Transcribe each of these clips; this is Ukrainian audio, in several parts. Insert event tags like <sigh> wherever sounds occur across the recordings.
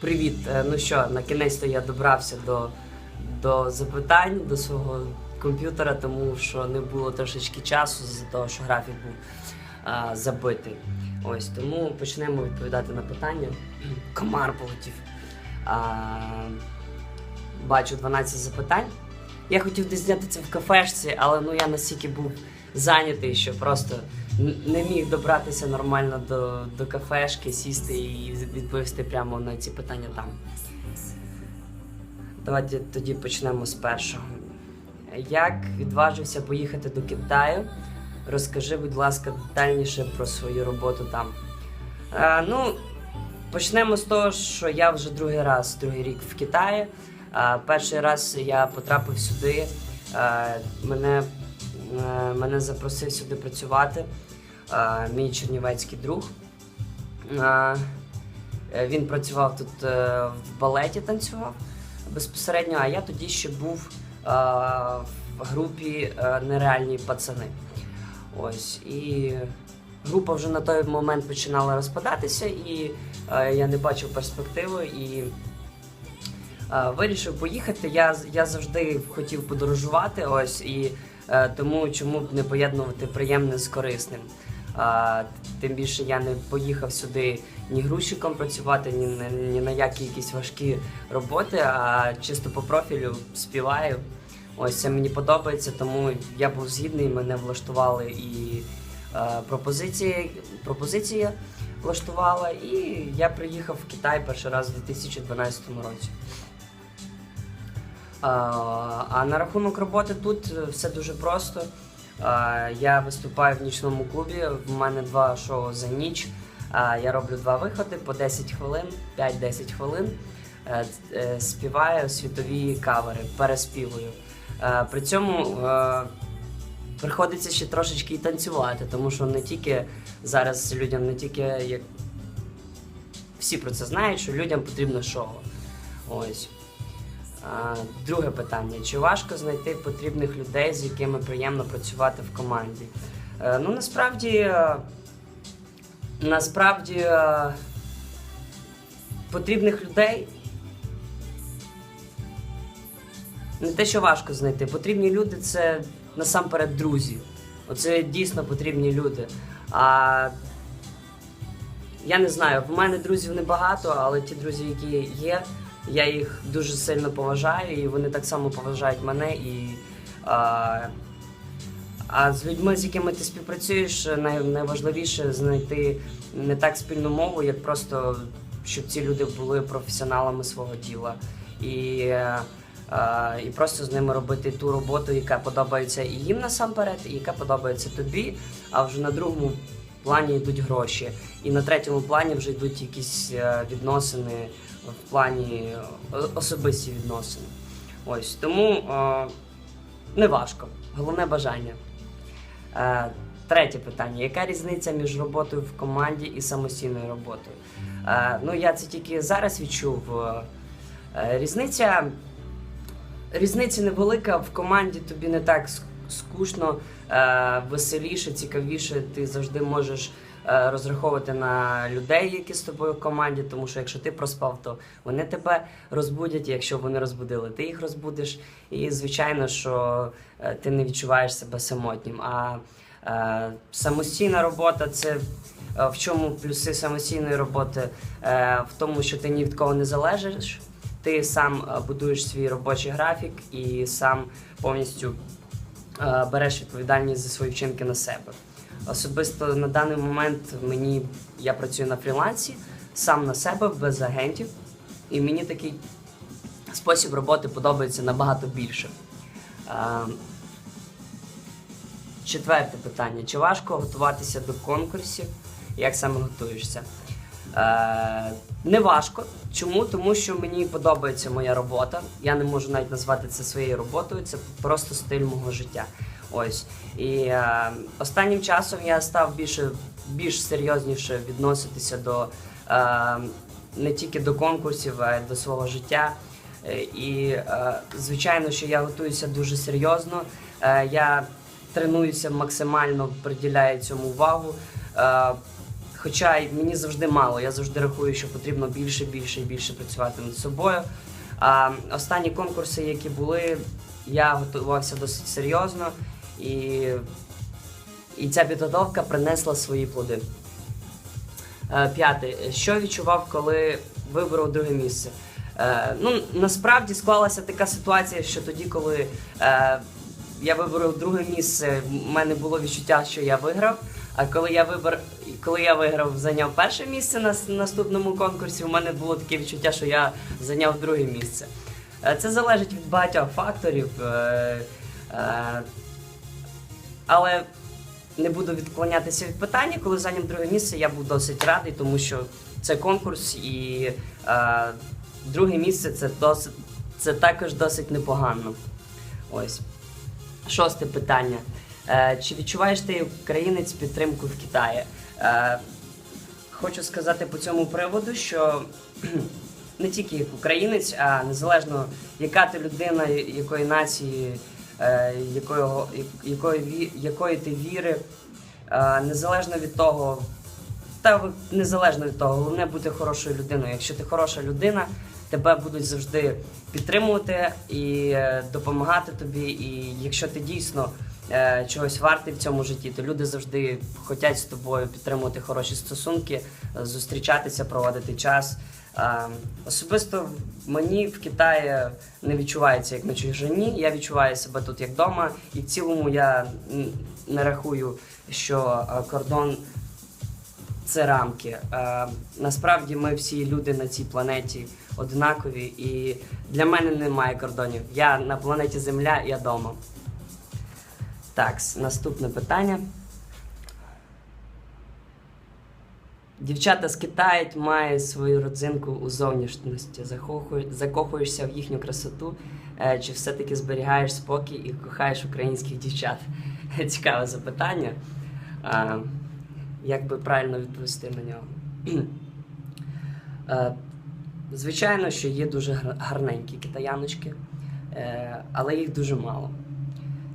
Привіт. Е, Ну що, на кінець-то я добрався до, до запитань до свого комп'ютера, тому що не було трошечки часу з-за того, що графік був а, забитий. Ось тому почнемо відповідати на питання. <clears throat> Комар полетів. А, бачу 12 запитань. Я хотів десь зняти це в кафешці, але ну я настільки був зайнятий, що просто не міг добратися нормально до, до кафешки, сісти і відповісти прямо на ці питання там. Давайте тоді почнемо з першого. Як відважився поїхати до Китаю? Розкажи, будь ласка, детальніше про свою роботу там. Е, ну, почнемо з того, що я вже другий раз, другий рік в Китаї. Е, перший раз я потрапив сюди. Е, мене, мене запросив сюди працювати. Е, мій чернівецький друг. Е, е, він працював тут е, в балеті, танцював безпосередньо, а я тоді ще був е, в групі е, Нереальні пацани. Ось і група вже на той момент починала розпадатися, і е, я не бачив перспективи і е, вирішив поїхати. Я, я завжди хотів подорожувати, ось і е, тому чому б не поєднувати приємне з корисним. Тим більше я не поїхав сюди ні грузчиком працювати, ні, ні на які якісь важкі роботи, а чисто по профілю співаю. Ось це мені подобається, тому я був згідний, мене влаштували і е, пропозиції, пропозиція влаштувала, і я приїхав в Китай перший раз у 2012 році. А, на рахунок роботи тут е, все дуже просто. Я виступаю в нічному клубі. В мене два шоу за ніч. Я роблю два виходи по 10 хвилин, 5-10 хвилин. Е, е, Співаю світові кавери, переспівую. При цьому приходиться ще трошечки і танцювати, тому що не тільки зараз людям, не тільки як всі про це знають, що людям потрібно шоу. Ось. Друге питання: чи важко знайти потрібних людей, з якими приємно працювати в команді? Е, Ну насправді, е, насправді е, потрібних людей не те, що важко знайти. Потрібні люди це насамперед друзі. Оце дійсно потрібні люди. А я не знаю, в мене друзів небагато, але ті друзі, які є, я їх дуже сильно поважаю, і вони так само поважають мене. І, а, а з людьми, з якими ти співпрацюєш, най, найважливіше знайти не так спільну мову, як просто щоб ці люди були професіоналами свого діла. І, е, і просто з ними робити ту роботу, яка подобається і їм насамперед, і яка подобається тобі. А вже на другому плані йдуть гроші. І на третьому плані вже йдуть якісь е, відносини в плані е, особисті відносини. Ось тому е, не важко. Головне бажання. Е, Третє питання: яка різниця між роботою в команді і самостійною роботою? Е, ну, я це тільки зараз відчув. Е, е, Різниця, різниця невелика. В команді тобі не так скучно, е, веселіше, цікавіше. Ти завжди можеш розраховувати на людей, які з тобою в команді, тому що якщо ти проспав, то вони тебе розбудять. Якщо вони розбудили, ти їх розбудиш. І звичайно, що е, ти не відчуваєш себе самотнім. А е, самостійна робота це е, в чому плюси самостійної роботи? Е, в тому, що ти ні від кого не залежиш. Ти сам е, будуєш свій робочий графік і сам повністю е, береш відповідальність за свої вчинки на себе. Особисто на даний момент мені я працюю на фрілансі, сам на себе, без агентів, і мені такий спосіб роботи подобається набагато більше. Четверте питання: чи важко готуватися до конкурсів? Як саме готуєшся? Не важко. Чому? Тому що мені подобається моя робота. Я не можу навіть назвати це своєю роботою, це просто стиль мого життя. Ось. І е, останнім часом я став більше, більш серйозніше відноситися до е, не тільки до конкурсів, а й до свого життя. Е, І е, звичайно, що я готуюся дуже серйозно. Е, Я тренуюся максимально, приділяю цьому увагу. Е, Хоча мені завжди мало, я завжди рахую, що потрібно більше, більше і більше працювати над собою. А останні конкурси, які були, я готувався досить серйозно, і, і ця підготовка принесла свої плоди. Е, П'яте. Що відчував, коли виборов друге місце? Е, ну, насправді склалася така ситуація, що тоді, коли е, я виборов друге місце, в мене було відчуття, що я виграв. А коли я вибор, коли я виграв, зайняв перше місце на наступному конкурсі, у мене було таке відчуття, що я зайняв друге місце. Це залежить від багатьох факторів. Але не буду відклонятися від питання. Коли зайняв друге місце, я був досить радий, тому що це конкурс і е, друге місце це досить це також досить непогано. Ось. Шосте питання. Е, чи відчуваєш ти українець підтримку в Китаї? Е, хочу сказати по цьому приводу, що <clears throat> не тільки як українець, а незалежно яка ти людина, якої нації, е, якої, ві- якої ти віри, е, незалежно від того, та незалежно від того, головне бути хорошою людиною. Якщо ти хороша людина, тебе будуть завжди підтримувати і е, допомагати тобі. І якщо ти дійсно чогось вартий в цьому житті, то люди завжди хочуть з тобою підтримувати хороші стосунки, зустрічатися, проводити час. Е, Особисто мені в Китаї не відчувається як на чужині. Я відчуваю себе тут як вдома, і в цілому я не рахую, що е, кордон це рамки. Е, насправді ми всі люди на цій планеті однакові, і для мене немає кордонів. Я на планеті Земля, я вдома. Так, наступне питання. Дівчата з Китаю мають свою родзинку у зовнішності. Закохуєшся в їхню красоту, е, чи все-таки зберігаєш спокій і кохаєш українських дівчат? <laughs> Цікаве запитання. Як би правильно відповісти на нього? <clears throat> Е, Звичайно, що є дуже гарненькі китаяночки, е, але їх дуже мало.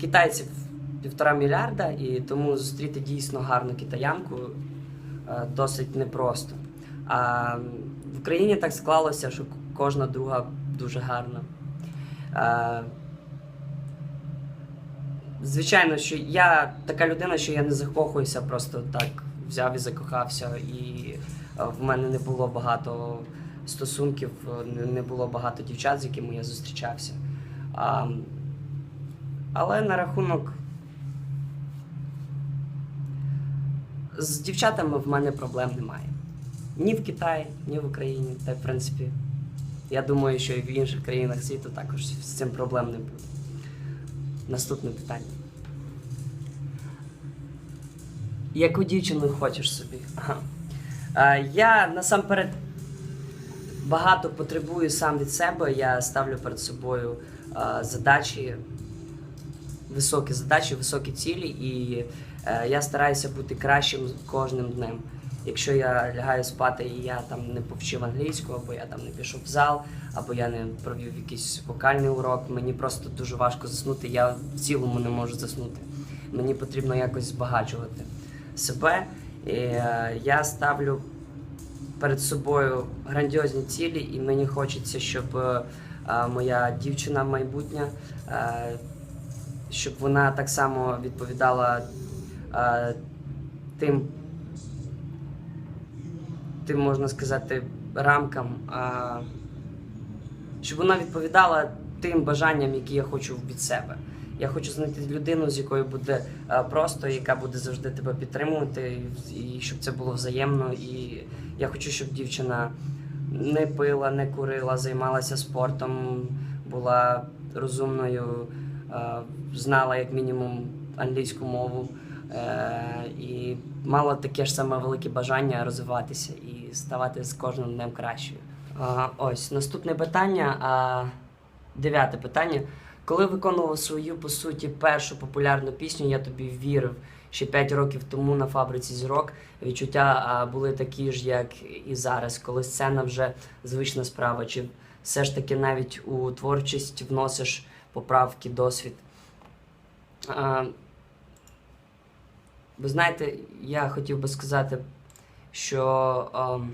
Китайців півтора мільярда, і тому зустріти дійсно гарну китаянку досить непросто. А в Україні так склалося, що кожна друга дуже гарна. Е, Звичайно, що я така людина, що я не закохуюся, просто так взяв і закохався, і е, в мене не було багато стосунків, е, не було багато дівчат, з якими я зустрічався. А, але на рахунок з дівчатами в мене проблем немає. Ні в Китаї, ні в Україні. Та, в принципі, я думаю, що і в інших країнах світу також з цим проблем не буде. Наступне питання. Яку дівчину хочеш собі? Ага. Я насамперед багато потребую сам від себе. Я ставлю перед собою задачі, високі задачі, високі цілі, і я стараюся бути кращим кожним днем. Якщо я лягаю спати і я там не повчив англійську, або я там не пішов в зал, або я не провів якийсь вокальний урок, мені просто дуже важко заснути. Я в цілому не можу заснути. Мені потрібно якось збагачувати себе. І, е, я ставлю перед собою грандіозні цілі, і мені хочеться, щоб е, е, моя дівчина майбутня, е, щоб вона так само відповідала е, тим, тим, можна сказати, рамкам, е, щоб вона відповідала тим бажанням, які я хочу від себе. Я хочу знайти людину, з якою буде просто, яка буде завжди тебе підтримувати, і щоб це було взаємно. І я хочу, щоб дівчина не пила, не курила, займалася спортом, була розумною, знала як мінімум англійську мову і мала таке ж саме велике бажання розвиватися і ставати з кожним днем кращою. А, ось наступне питання. Дев'яте питання. Коли виконував свою по суті першу популярну пісню, я тобі вірив ще 5 років тому на фабриці зірок. Відчуття були такі ж, як і зараз, коли сцена вже звична справа. Чи все ж таки навіть у творчість вносиш поправки, досвід? Ви знаєте, я хотів би сказати, що ем,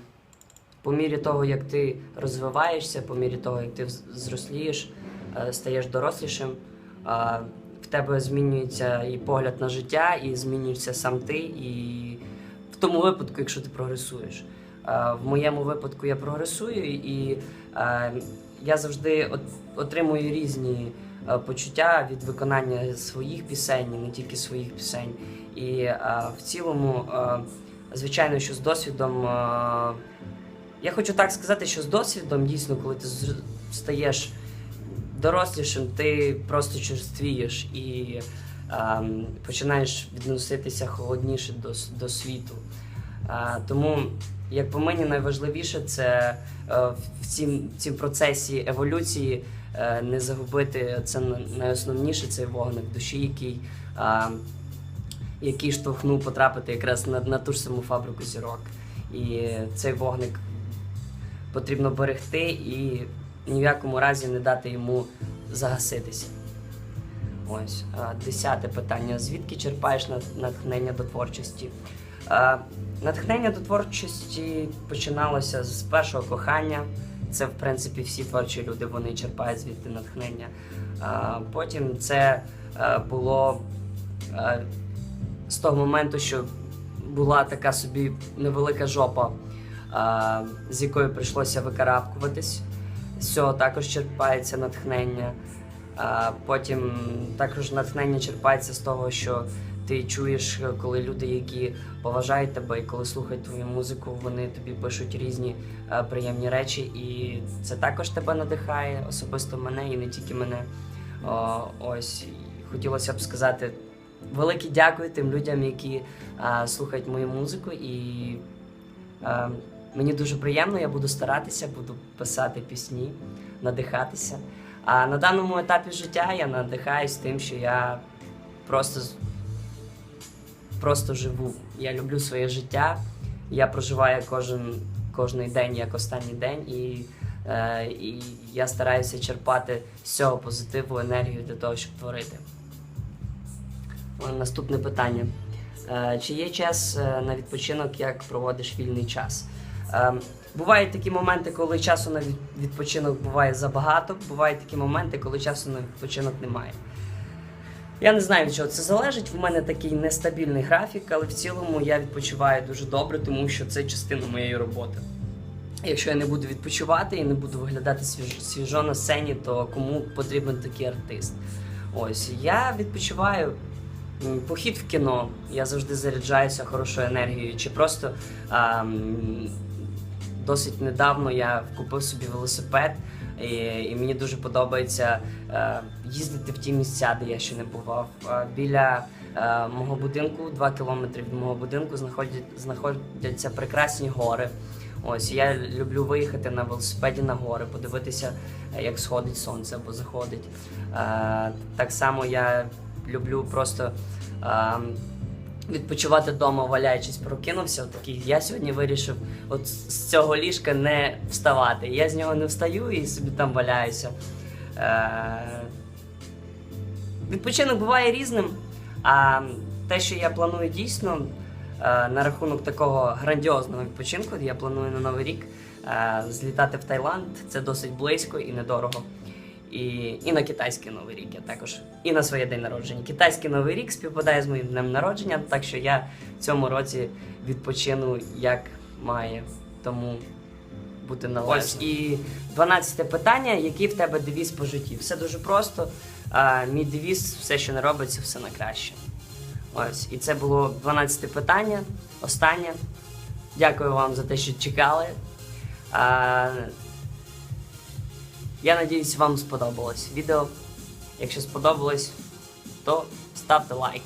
по мірі того, як ти розвиваєшся, по мірі того, як ти зрослієш, е, стаєш дорослішим, е, в тебе змінюється і погляд на життя, і змінюєшся сам ти, і в тому випадку, якщо ти прогресуєш. Е, В моєму випадку я прогресую, і е, я завжди от- отримую різні е, почуття від виконання своїх пісень, не тільки своїх пісень. І е, в цілому, е, звичайно, що з досвідом. е, я хочу так сказати, що з досвідом, дійсно, коли ти стаєш дорослішим, ти просто черствієш і ем, починаєш відноситися холодніше до, до світу. Е, тому, як по мені, найважливіше це е, в цім, цім процесі еволюції е, не загубити це найосновніше цей вогник душі, який, е, який штовхнув потрапити якраз на, на ту ж саму фабрику зірок. І цей вогник потрібно берегти і ні в якому разі не дати йому загаситися. Ось десяте питання. Звідки черпаєш натхнення до творчості? Натхнення до творчості починалося з першого кохання. Це, в принципі, всі творчі люди вони черпають звідти натхнення. Потім це було з того моменту, що була така собі невелика жопа, з якою прийшлося викарабкуватись. З цього також черпається натхнення. Потім також натхнення черпається з того, що ти чуєш, коли люди, які поважають тебе і коли слухають твою музику, вони тобі пишуть різні е, приємні речі, і це також тебе надихає, особисто мене і не тільки мене. Ось хотілося б сказати велике дякую тим людям, які е, слухають мою музику, і е, мені дуже приємно, я буду старатися, буду писати пісні, надихатися. А на даному етапі життя я надихаюсь тим, що я просто, просто живу. Я люблю своє життя, я проживаю кожен, кожний день як останній день, і, е, і я стараюся черпати з цього позитиву енергію для того, щоб творити. О, Наступне питання. Е, Чи є час е, на відпочинок, як проводиш вільний час? Е, Бувають такі моменти, коли часу на відпочинок буває забагато, бувають такі моменти, коли часу на відпочинок немає. Я не знаю, від чого це залежить. В мене такий нестабільний графік, але в цілому я відпочиваю дуже добре, тому що це частина моєї роботи. Якщо я не буду відпочивати і не буду виглядати свіж, свіжо на сцені, то кому потрібен такий артист? Ось я відпочиваю. Похід в кіно, я завжди заряджаюся хорошою енергією. Чи просто а, досить недавно я купив собі велосипед, і, і мені дуже подобається е, їздити в ті місця, де я ще не бував. Е, біля е, мого будинку, 2 кілометри від мого будинку, знаходять, знаходяться прекрасні гори. Ось я люблю виїхати на велосипеді на гори, подивитися, як сходить сонце або заходить. Е, так само я люблю просто. е, Відпочивати вдома, валяючись, прокинувся. Отакий. Я сьогодні вирішив от з цього ліжка не вставати. Я з нього не встаю і собі там валяюся. Е- Відпочинок буває різним. А те, що я планую дійсно е, на рахунок такого грандіозного відпочинку, я планую на Новий рік е, злітати в Таїланд. Це досить близько і недорого. І, і на китайський новий рік я також, і на своє день народження. Китайський новий рік співпадає з моїм днем народження, так що я в цьому році відпочину як має. Тому бути належно. Ось і 12 питання, який в тебе девіз по житті? Все дуже просто. А, мій девіз, все, що не робиться, все на краще. Ось, і це було 12 питання. Останнє. Дякую вам за те, що чекали. А, я надіюсь, вам сподобалось відео. Якщо сподобалось, то ставте лайк.